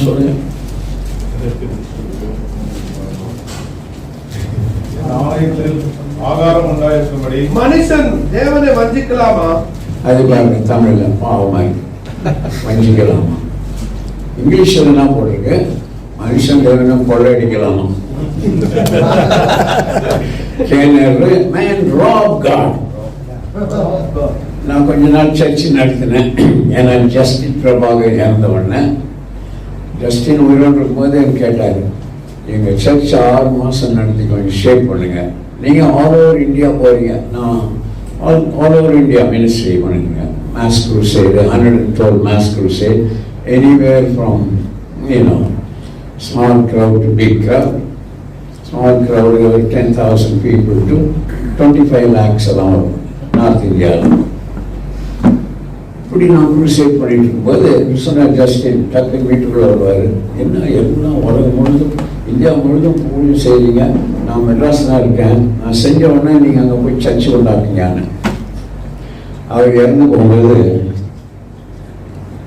மனப்பாடம் சொல்லுங்க ஆகாரம் உண்டாயிருக்கும்படி மனுஷன் தேவனை வஞ்சிக்கலாமா? அது பாருங்க தமிழ்ல பாவமாய் வஞ்சிக்கலாமா? இங்கிலீஷ்ல என்ன போட்டிருக்கு மனுஷன் தேவனும் கொள்ளையடிக்கலாமா? மேன் ராப் காட் நான் கொஞ்ச நாள் சர்ச்சு நடத்தினேன். ஏன்னா ஜஸ்டின் பிரபாகர் இறந்த உடனே ஜஸ்டின் உயிரோடு இருக்கும்போது எனக்கு கேட்டார் எங்கள் சர்ச் ஆறு மாதம் நடத்தி கொஞ்சம் ஷேப் பண்ணுங்க. நீங்கள் ஆல் ஓவர் இந்தியா போறீங்க. நான் all all over India ministry பண்ணுங்க. Mass crusade hundred and twelve mass crusade anywhere from you know small crowd to big crowd small crowd ten thousand people to twenty five lakhs எல்லாம் வரும் north இந்தியாவில் இப்படி நான் crusade பண்ணிட்டு இருக்கும்போது Viswanath Justin டக்குன்னு வீட்டுக்குள்ள வருவார். என்ன எல்லாம் உலகம் முழுதும் இந்தியா முழுதும் பூஜை செய்றீங்க. நான் மெட்ராஸ் தான் இருக்கேன். நான் செஞ்ச உடனே நீங்கள் அங்கே போய் சர்ச்சு உண்டாக்குங்கன்னு அவர் இறந்து போகும்போது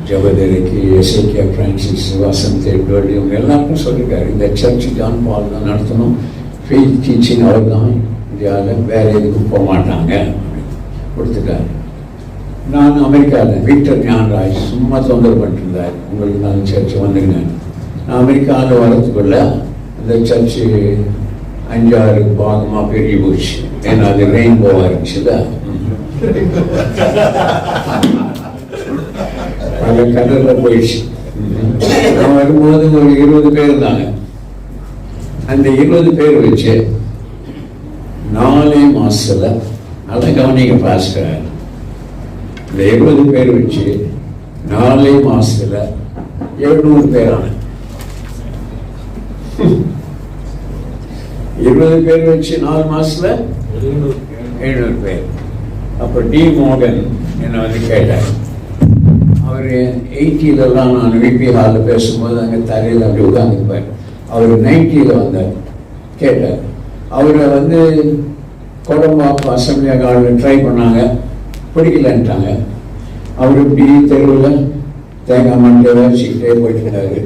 ஜபதேரிக்கு S A K Francis Vasanth Edward இவங்க எல்லாருக்கும் சொல்லியிருக்காரு இந்த சர்ச் ஜான் பால் தான் நடத்தணும். ஃபீல் டீச்சிங் அவர் தான் இந்தியாவில் வேற எதுக்கும் போக மாட்டாங்க. கொடுத்துட்டாரு. நான் அமெரிக்காவில் விக்டர் ஞானராஜ் சும்மா தொந்தரவு பண்ணிருந்தார். உங்களுக்கு நான் சர்ச்சு வந்துருங்க நான் அமெரிக்காவில் வரத்துக்குள்ள அந்த சர்ச்சு அஞ்சாறு பாகமாக பெரிய போச்சு. ஏன்னா அது ரெயின்போவாக இருந்துச்சுல பல கடலில் போயிடுச்சு. நான் வரும்போது ஒரு இருபது பேர் இருந்தாங்க அந்த இருபது பேர் வச்சு நாலே மாசத்துல நல்லா கவனிங்க பாஸ்கர் இந்த இருபது பேர் வச்சு நாலே மாசத்துல எழுநூறு பேர் ஆன இருபது பேர் வச்சு நாலு மாசத்துல எழுநூறு பேர். அப்ப டி மோகன் என்ன வந்து கேட்டார். அவர் எயிட்டிலலாம் நான் விபி ஹாலில் பேசும்போது அங்கே தரையில் அப்படி உட்காந்துருப்பார் அவர் நைன்ட்டியில் வந்தார். கேட்டார். அவரை வந்து கொடம்பாப்பு அசம்பிளி கார்டில் ட்ரை பண்ணாங்க. பிடிக்கலன்ட்டாங்க அவர் இப்படி தெருவில் தேங்காய் மண்டை வச்சுக்கிட்டே போயிட்டு இருந்தாரு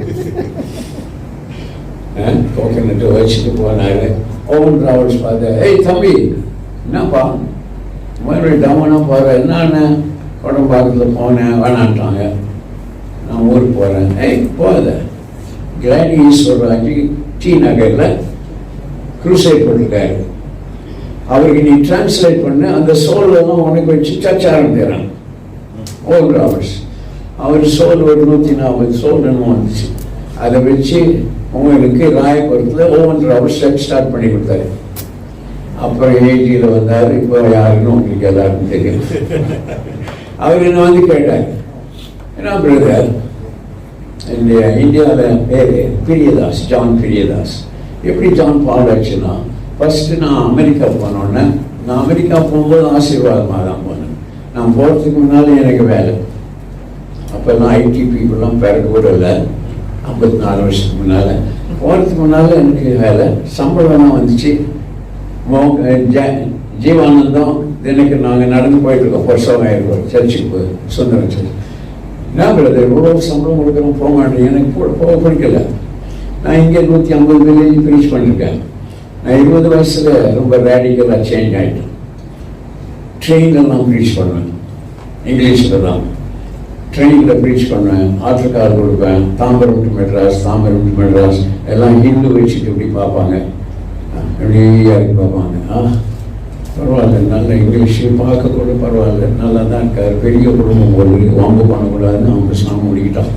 வச்சுட்டு போனாரு. ஓவன் டிராவல்ஸ் பார்த்தேன் ஏய் தம்பி என்னப்பா? மறுபடியும் டவுனாக போகிற என்னென்ன? கொடம்பாக்கத்தில் போனேன் வேணான்ட்டாங்க. நான் ஊருக்கு போகிறேன் ஏய் போகாத. கிளாடி ஈஸ்வரராஜி டி நகரில் குரூசைட் பண்ணிருக்காரு அவருக்கு நீ டிரான்ஸ்லேட் பண்ண அந்த சோலெல்லாம் உனக்கு வச்சு சர்ச்ச ஆரம்பிக்கிறான். ஓ ராபர்ட்ஸ் அவர் சோல் ஒரு நூற்றி நாற்பது சோல் என்னமோ வந்துச்சு. அதை வச்சு உங்களுக்கு ராயபுரத்தில் ஓவன் ராபர்ட்ஸ் சர்ச் ஸ்டார்ட் பண்ணி கொடுத்தாரு. அப்புறம் எயிட்டியில் வந்தார். இப்போ யாருன்னு உங்களுக்கு எல்லாருக்கும் தெரியும். அவர் என்ன வந்து கேட்டார். என்ன பிரதர் இந்த இந்தியாவில் பேர் பிரியதாஸ் ஜான் பிரியதாஸ். எப்படி ஜான் பால் ஆச்சுன்னா ஃபஸ்ட்டு நான் அமெரிக்கா போனோடனே நான் அமெரிக்கா போகும்போது ஆசீர்வாதமாக தான் போனேன். நான் போகிறதுக்கு முன்னால் எனக்கு வேலை. அப்போல்லாம் ஐடி பீப்புளெலாம் பிறகு கூட இல்லை. ஐம்பத்தி நாலு வருஷத்துக்கு முன்னால். போகிறதுக்கு முன்னால் எனக்கு வேலை. சம்பளம்லாம் வந்துச்சு. மோ- ஜீவானந்தம் தினைக்கு நாங்கள் நடந்து போயிட்டு இருக்கோம். வருஷம் சர்ச்சுக்கு போய் சுந்தரம் சர்ச் என்ன பிரதர் இவ்வளோ சம்பளம் கொடுக்குறோம் போக மாட்டேன். எனக்கு போக பிடிக்கல. நான் இங்கே நூற்றி ஐம்பது மில்லியன் ஃபினிஷ் பண்ணியிருக்கேன் நான் இருபது வயசில் ரொம்ப ரேடிக்கலாக சேஞ்ச் ஆகிட்டேன் ட்ரெயினில் நான் ப்ரீச் பண்ணுவேன். இங்கிலீஷில் தான். ட்ரெயினில் ப்ரீச் பண்ணுவேன். ஆற்றுக்கார் கொடுப்பேன். தாம்பரம் டு மெட்ராஸ் தாம்பரம் டு மெட்ராஸ் எல்லாம் ஹிந்து வச்சுட்டு இப்படி பார்ப்பாங்க. அப்படியே பார்ப்பாங்க. ஆ பரவாயில்ல. நல்ல இங்கிலீஷையும் பார்க்க கூட பரவாயில்ல. நல்லா தான் இருக்கார். பெரிய குடும்பம் ஒரு வம்பு பண்ணக்கூடாதுன்னு அவங்க சாமி முடிக்கிட்டான்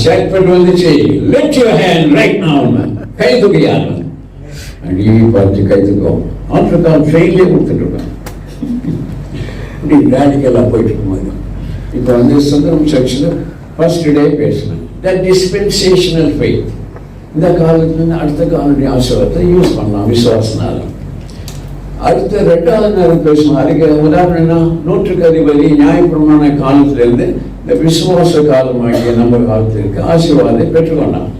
ஸ்டேட்மெண்ட் வந்துச்சு. லெட் யூ ஹேண்ட் ரைட் நான் கை தூக்கியாங்க அப்படியே பார்த்து கை தூக்கம் ஃபெயிலே ட்ரெயின்லேயே கொடுத்துட்ருக்கேன் இப்படி ரேடிக்கலாக போயிட்டு இருக்கும்போது இப்போ வந்து சுந்தரம் சர்ச்சில் ஃபர்ஸ்ட் டே பேசினேன். த டிஸ்பென்சேஷனல் ஃபெய்த் இந்த காலத்துலேருந்து அடுத்த காலத்துடைய ஆசீர்வாதத்தை யூஸ் பண்ணலாம் விசுவாசனால அடுத்த ரெண்டாவது நேரம் பேசணும் அதுக்கு உதாரணம் என்ன? நூற்றுக்கு அதிபதி நியாயப்பிரமான காலத்திலிருந்து இந்த விசுவாச காலமாகிய நம்ம காலத்திற்கு ஆசீர்வாதத்தை பெற்றுக்கொண்டான்.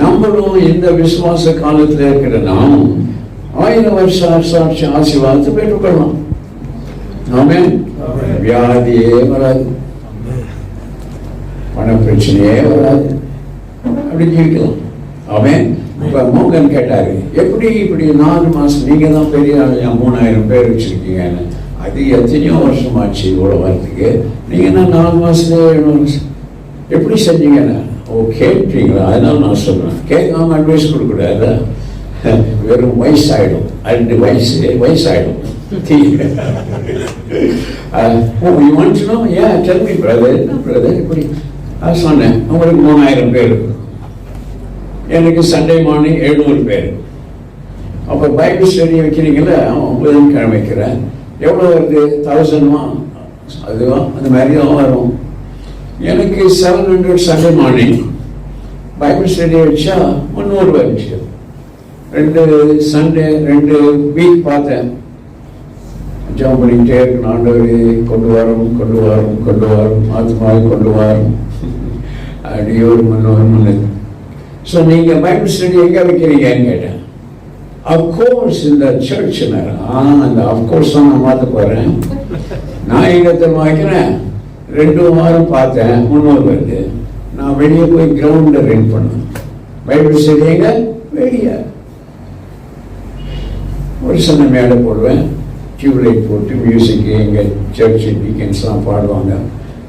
நம்மளும் இந்த விசுவாச காலத்தில் இருக்கிற நாமும் ஆயிரம் வருஷ சாட்சி ஆசீர்வாதத்தை பெற்றுக்கொள்ளலாம். ஆமென் வியாதியே வராது. பண பிரச்சனையே வராது. அப்படி ஜீவிக்கலாம். அவன் இப்போ மோகன் கேட்டாரு எப்படி இப்படி நாலு மாசம் நீங்க தான் பெரிய ஆளுங்க மூணாயிரம் பேர் வச்சிருக்கீங்கன்னு. அது எத்தனையோ வருஷமாச்சு இவ்வளோ வரதுக்கு நீங்க என்ன நாலு வருஷம். எப்படி செஞ்சீங்கன்னு? ஓ கேட்பீங்களா அதனால நான் சொல்கிறேன் கேட்காம அட்வைஸ் கொடுக்கூடாது வெறும் வயசாயிடும். ரெண்டு வயசு வயசாயிடும். ஓ யூ வாண்ட் பிரதர் என்ன பிரதர் இப்படி நான் சொன்னேன். உங்களுக்கு மூணாயிரம் பேர் எனக்கு சண்டே மார்னிங் எழுநூறு பேர். அப்போ பைபிள் ஸ்டடி வைக்கிறீங்களா? அவன் கிழமை வைக்கிறேன் எவ்வளோ வருது? தௌசண்ட்மா அதுவா? அந்த மாதிரி தான் வரும். எனக்கு seven hundred Sunday morning Bible study வச்சா முந்நூறு வந்துச்சு ரெண்டு சண்டே ரெண்டு வீக் பார்த்தேன். ஜாம் பண்ணிக்கிட்டே இருக்கணும். ஆண்டவரே கொண்டு வரும் கொண்டு வரும் கொண்டு வரும். ஆத்மாவை கொண்டு வரும். அப்படியே ஒரு முன்னோர் முன்னது ஸோ நீங்கள் பைபிள் ஸ்டடி எங்கே வைக்கிறீங்கன்னு கேட்டேன். அஃப்கோர்ஸ் இந்த சர்ச் ஆ அந்த அஃப்கோர்ஸ் தான் நான் மாற்ற போகிறேன் நான் எங்கே தெரியுமா வைக்கிறேன் ரெண்டு வாரம் பார்த்தேன். முன்னூறு வருது நான் வெளியே போய் கிரவுண்டில் ரெண்ட் பண்ணேன். பைபிள் எங்க? வெளியே. ஒரு சின்ன மேடை போடுவேன். டியூப்லைட் போட்டு மியூசிக்கு எங்கள் சர்ச் டீக்கன்ஸ்லாம் பாடுவாங்க.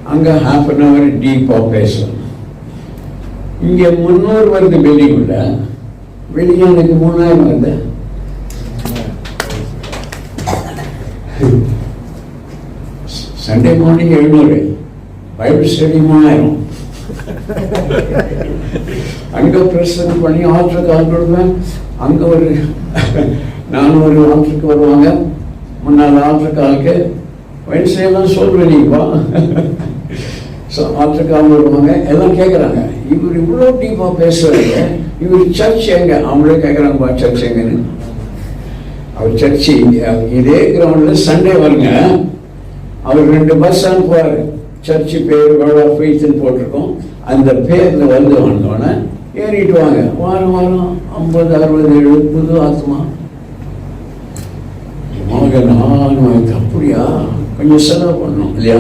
அங்கே ஹாஃப் அன் ஹவர் டீப்பாக பேசுவேன். இங்கே முந்நூறு வருது பில்டிங் உள்ள வெளியே எனக்கு மூணாயிரம் வருது. சண்டே மார்னிங் எழுநூறு. பைப் ஸ்டடி அங்கே அங்க பண்ணி ஆற்றுக்கு ஆள் கொடுப்பேன். அங்க ஒரு நான் ஒரு ஆற்றுக்கு வருவாங்க. முன்னால் ஆற்றுக்கு ஆளுக்கு வென்ஸ்டேலாம் சொல்றேன் நீப்பா ஸோ ஆற்றுக்கு ஆள் வருவாங்க. எல்லாம் கேட்குறாங்க இவர் இவ்வளோ டீப்பாக பேசுறாங்க இவர் சர்ச் எங்க? அவங்களே கேட்குறாங்கப்பா சர்ச் எங்கன்னு. அவர் சர்ச்சு இதே கிரவுண்டில் சண்டே வருங்க. அவர் ரெண்டு பஸ் அனுப்புவார் சர்ச்சு பேர் வேர்ட் ஆஃப் ஃபெய்த்னு போட்டிருக்கோம். அந்த பேரில் வந்து வந்தோடனே ஏறிட்டு வாங்க. வாரம் வாரம் ஐம்பது அறுபது எழுபது புது ஆத்மா நானும் அப்படியா? கொஞ்சம் செலவு பண்ணணும் இல்லையா?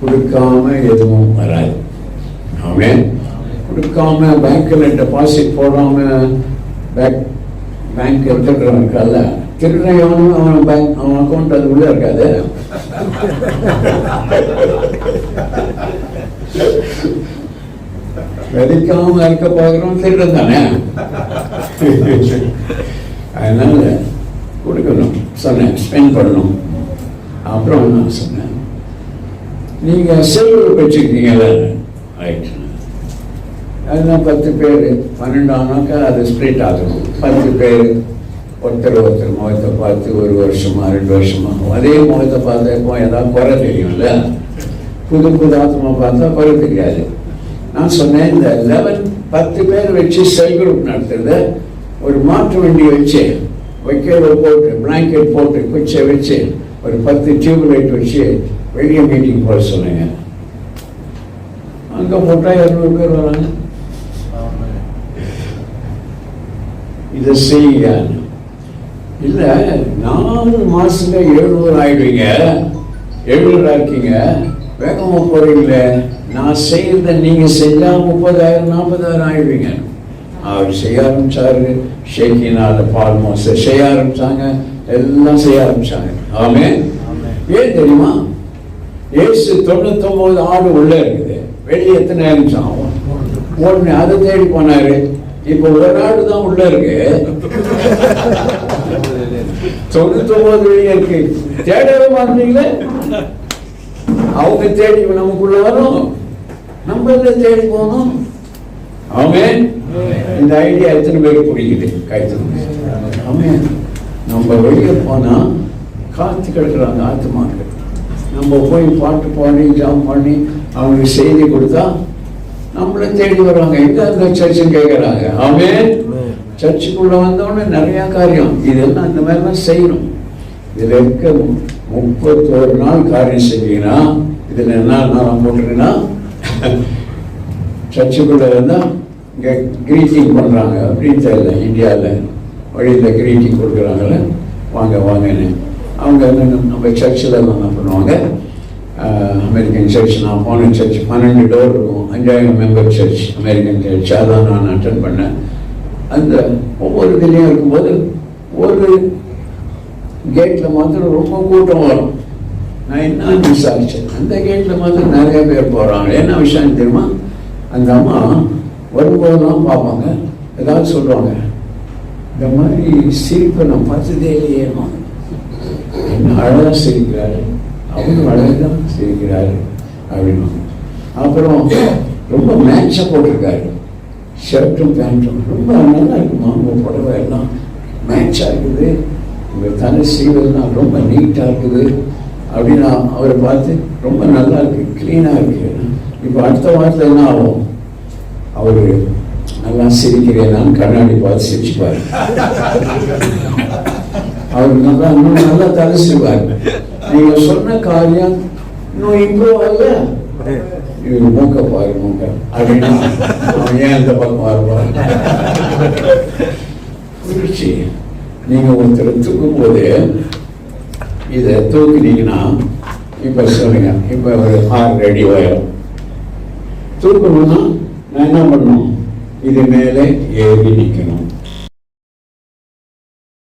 கொடுக்காம எதுவும் வராது. அவன் கொடுக்காம பேங்க்ல டெபாசிட் போடாம பேங்க் பேங்க் அல்ல இருக்கால அவனும் அவன் பேங்க் அவன் அக்கௌண்ட் அது உள்ள இருக்காது. வெடிக்காம இருக்க பார்க்குறோம் திருடன் தானே? அதனால கொடுக்கணும். சொன்னேன் ஸ்பெண்ட் பண்ணணும். அப்புறம் நான் சொன்னேன் நீங்க செல்வம் வச்சுருக்கீங்கல்ல? ரைட் அதெல்லாம் பத்து பேர். பன்னெண்டு ஆனாக்கா அது ஸ்ப்ளிட் ஆகணும் பத்து பேர். ஒருத்தர் ஒருத்தர் முகத்தை பார்த்து ஒரு வருஷமா ரெண்டு வருஷமா அதே முகத்தை பார்த்தப்போ ஏதாவது குறை தெரியும்ல? புது புது ஆத்மா பார்த்தா குறை தெரியாது. நான் சொன்னேன் இந்த லெவன் பத்து பேர் வச்சு செல் குரூப் நடத்துறத ஒரு மாற்று வண்டி வச்சு வைக்கோல போட்டு பிளாங்கெட் போட்டு குச்சை வச்சு ஒரு பத்து டியூப் லைட் வச்சு வெளியே மீட்டிங் போட சொன்னேங்க. அங்கே போட்டால் இரநூறு பேர் வராங்க. இதை செய்யுங்க. இல்லை நாலு மாசத்துல எழுநூறு ஆயிடுவீங்க. எழுநூறு இருக்கீங்க வேகமா போறீங்களே. நான் செய்யறத நீங்க செஞ்சா முப்பதாயிரம் நாற்பதாயிரம் ஆயிடுவீங்க. அவர் செய்ய ஆரம்பிச்சாரு. ஷேக்கினால பால் மோச செய்ய ஆரம்பிச்சாங்க. எல்லாம் செய்ய ஆரம்பிச்சாங்க. ஆமே ஏன் தெரியுமா? ஏசு தொண்ணூத்தொன்பது ஆடு உள்ள இருக்குது. வெளியே எத்தனை ஆரம்பிச்சான் ஒன்று அதை தேடி போனாரு. இப்போ ஒரு ஆடு தான் உள்ள இருக்கு. தொண்ணூத்தொன்பது வெளியே இருக்கு தேடவே மாட்டீங்களே அவங்க தேடி நமக்குள்ள வரும். நம்ம தேடி போகணும். ஆமென். இந்த ஐடியா எத்தனை பேருக்கு பிடிக்குது கைத்தணும் ஆமென். நம்ம வெளியே போனா காத்து கிடக்குறாங்க ஆத்துமாக்கள் நம்ம போய் பாட்டு பாடி ஜாம் பண்ணி அவங்களுக்கு செய்தி கொடுத்தா நம்மள தேடி வர்றாங்க. எங்க அந்த சர்ச்சும் கேட்குறாங்க ஆமென். சர்ச்சுக்குள்ள வந்தோடனே நிறைய காரியம். இதெல்லாம் இந்த மாதிரிலாம் செய்யணும். இதுல இருக்க முப்பத்தோரு நாள் காரியம் செஞ்சீங்கன்னா இதுல என்ன நாள் போட்டுருன்னா சர்ச்சுக்குள்ள வந்தா இங்கே கிரீட்டிங் பண்றாங்க. அப்படின்னு தெரியல. இந்தியாவில் வழியில் கிரீட்டிங் கொடுக்குறாங்கல்ல. வாங்க வாங்கன்னு. அவங்க வந்து நம்ம- நம்ம சர்ச்சில் என்ன பண்ணுவாங்க? அமெரிக்கன் சர்ச் நான் போன சர்ச் பன்னெண்டு டோர் இருக்கும். அஞ்சாயிரம் மெம்பர் சர்ச் அமெரிக்கன் சர்ச் அதான் நான் அட்டன் பண்ணேன். அந்த ஒவ்வொரு இதுலேயும் இருக்கும்போது ஒரு கேட்டில் மாத்திரம் ரொம்ப கூட்டம் வரும். நான் என்ன விசாரிச்சேன்? அந்த கேட்டில் மாத்திரம் நிறைய பேர் போகிறாங்க என்ன விஷயம் தெரியுமா? அந்த அம்மா வரும்போதெல்லாம் பார்ப்பாங்க. ஏதாவது சொல்லுவாங்க. இந்த மாதிரி சிரிப்பை நான் பார்த்ததே இல்லையே. என்ன அழகாக சிரிக்கிறாரு. அவரும் அழகாக சிரிக்கிறாரு. அப்படின்னு அப்புறம் ரொம்ப மேட்சாக போட்டிருக்காரு. ஷர்ட்டும் பேண்ட்டும் ரொம்ப நல்லா இருக்கும்? உங்கள் புடவை எல்லாம் மேட்சாக இருக்குது. உங்கள் தலை செய்வதுலாம் ரொம்ப நீட்டாக இருக்குது. அப்படின்னு அவரை பார்த்து ரொம்ப நல்லா இருக்கு க்ளீனாக இருக்கு. இப்போ அடுத்த வாரத்தில் என்ன ஆகும்? அவர் நல்லா சிரிக்கிறேன் கண்ணாடி பார்த்து சிரிச்சுப்பார். அவர் நல்லா இன்னும் நல்லா தலை செய்வார் நீங்கள் சொன்ன காரியம் இன்னும் இம்ப்ரூவ் ஆகல? இவர் மூக்க பாரு மூக்க அப்படின்னா அவன் ஏன் இந்த பக்கம் வருவான் குறிச்சி நீங்க ஒருத்தரை தூக்கும் போது இதை தூக்குனீங்கன்னா இப்ப சொல்லுங்க இப்ப ஒரு ஆறு அடி உயரம் தூக்கணும்னா நான் என்ன பண்ணணும்? இது மேலே ஏறி நிற்கணும்